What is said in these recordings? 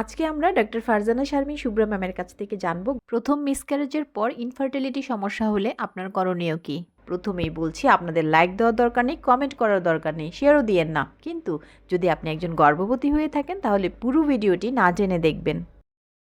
আজকে আমরা ডক্টর ফারজানা শারমিন শুভ্রা ম্যামের কাছ থেকে জানব, প্রথম মিসক্যারেজের পর ইনফার্টিলিটি সমস্যা হলে আপনার করণীয় কি? প্রথমেই বলছি, আপনাদের লাইক দেওয়ার দরকার নেই কমেন্ট করার দরকার নেই শেয়ারও দিয়েন না। কিন্তু যদি আপনি একজন গর্ভবতী হয়ে থাকেন, তাহলে পুরো ভিডিওটি না জেনে দেখবেন।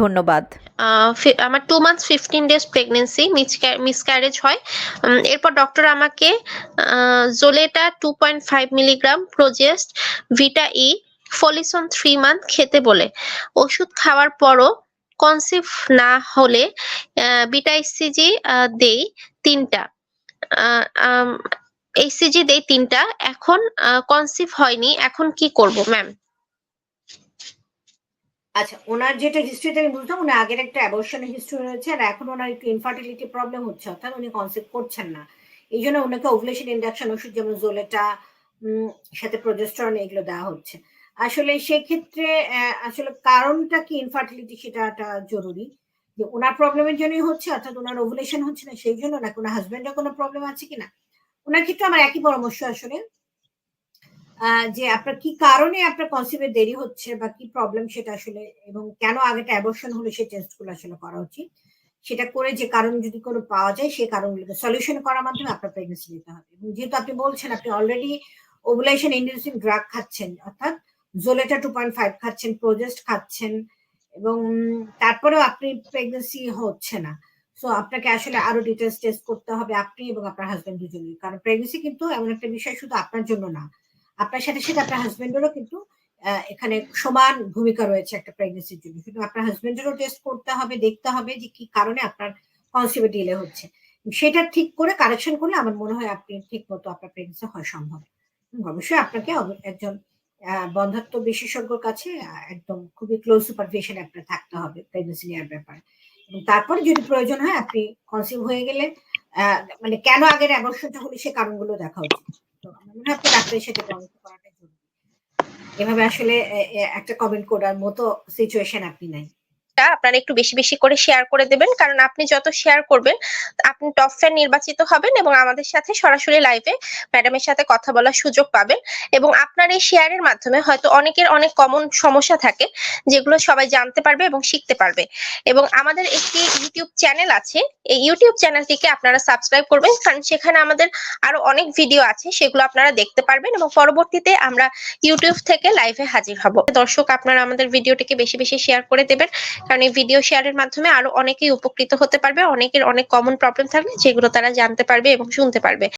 ধন্যবাদ। আমার two months fifteen days pregnancy miscarriage হয়। এরপর ডক্টর আমাকে জোলেটা two point five milligram Progest Vita E Folison three month খেতে বলে। ওষুধ খাওয়ার পরও কনসিভ না হলে বিটা এসসিজি দেই তিনটা। এইসিজি দেই তিনটা। এখন কনসিভ হয়নি। এখন কি করব ম্যাম আচ্ছা ওনার যেটা হিস্ট্রিতে আমি বুঝলাম উনি আগের একটা অ্যাবর্শনের হিস্ট্রি রয়েছে আর এখন ওনার একটু ইনফার্টিলিটি প্রবলেম হচ্ছে অর্থাৎ উনি কনসেপ্ট করছেন না। এই জন্য ওনাকে ওভুলেশন ইন্ডাকশন ওষুধ যেমন জোলেটা সাথে প্রজেস্টরন এগুলো দেওয়া হচ্ছে। আসলে সেই ক্ষেত্রে আহ, আসলে কারণটা কি ইনফার্টিলিটি সেটাটা জরুরি? যে ওনার প্রবলেমের জন্যই হচ্ছে অর্থাৎ ওনার ওভুলেশন হচ্ছে না সেই জন্য নাকি ওনার হাজবেন্ডের কোনো প্রবলেম আছে কিনা? ওনার ক্ষেত্রে আমার একই পরামর্শ আসলে। যে আপনার কি কারণে আপনার কনসিভের দেরি হচ্ছে বা কি প্রবলেম সেটা আসলে এবং কেন আগেটা অ্যাবর্শন হলো সেই টেস্টগুলো আসলে করা উচিত? সেটা করে যে কারণ যদি কোনো পাওয়া যায় সেই কারণগুলোকে সলিউশন করার মাধ্যমে আপনার প্রেগনেন্সি নিতে হবে। এবং যেহেতু আপনি বলছেন আপনি অলরেডি ওভুলেশন ইন্ডিউসিং ড্রাগ খাচ্ছেন, অর্থাৎ জোলেটা টু পয়েন্ট ফাইভ খাচ্ছেন প্রোজেস্ট খাচ্ছেন এবং তারপরেও আপনি প্রেগনেন্সি হচ্ছে না। সো আপনাকে আসলে আরও ডিটেলস টেস্ট করতে হবে আপনি এবং আপনার হাজবেন্ড দুজনেই কারণ প্রেগনেন্সি কিন্তু এমন একটা বিষয় শুধু আপনার জন্য না আপনার সাথে সাথে আপনার হাজবেন্ডেরও কিন্তু এখানে সমান ভূমিকা রয়েছে একটা প্রেগনেন্সির জন্য। কিন্তু আপনার হাজবেন্ডেরও টেস্ট করতে হবে দেখতে হবে যে কি কারণে আপনার কনসিভে ডিলে হচ্ছে। সেটা ঠিক করে কারেকশন করলে আমার মনে হয় আপনি ঠিক মতো আপনার প্রেগনেন্সি হয় সম্ভব। অবশ্যই আপনাকে একজন আহ, বন্ধাত্ব বিশেষজ্ঞর কাছে একদম খুবই ক্লোজ সুপারভিশন আপনার থাকতে হবে প্রেগনেন্সি নেওয়ার ব্যাপারে। এবং তারপরে যদি প্রয়োজন হয় আপনি কনসিভ হয়ে গেলে মানে কেন আগের অ্যাবর্শনটা হলো সে কারণগুলো দেখা উচিত। মনে হয় আপনি ডাক্তারের সাথে পরামর্শ করাটাই জরুরি। এভাবে আসলে একটা কমেন্ট করার মতো সিচুয়েশন আপনি নাই। আপনারা একটু বেশি বেশি করে শেয়ার করে দেবেন। কারণ আপনি যত শেয়ার করবেন, আপনি টপ ফ্যান নির্বাচিত হবেন এবং আমাদের সাথে সরাসরি লাইভে ম্যাডামের সাথে কথা বলার সুযোগ পাবেন। এবং আপনার এই শেয়ারের মাধ্যমে হয়তো অনেকের অনেক কমন সমস্যা থাকে, যেগুলো সবাই জানতে পারবে এবং শিখতে পারবে। এবং আমাদের একটি ইউটিউব চ্যানেল আছে, এই ইউটিউব চ্যানেলটিকে আপনারা সাবস্ক্রাইব করবেন। কারণ সেখানে আমাদের আরও অনেক ভিডিও আছে, সেগুলো আপনারা দেখতে পারবেন এবং পরবর্তীতে আমরা ইউটিউব থেকে লাইভে হাজির হব। দর্শক, আপনারা আমাদের ভিডিওটিকে বেশি বেশি শেয়ার করে দেবেন। কারণ এই ভিডিও শেয়ারের মাধ্যমে আরও অনেকেই উপকৃত হতে পারবে, অনেকের অনেক কমন প্রবলেম থাকবে যেগুলো তারা জানতে পারবে এবং শুনতে পারবে।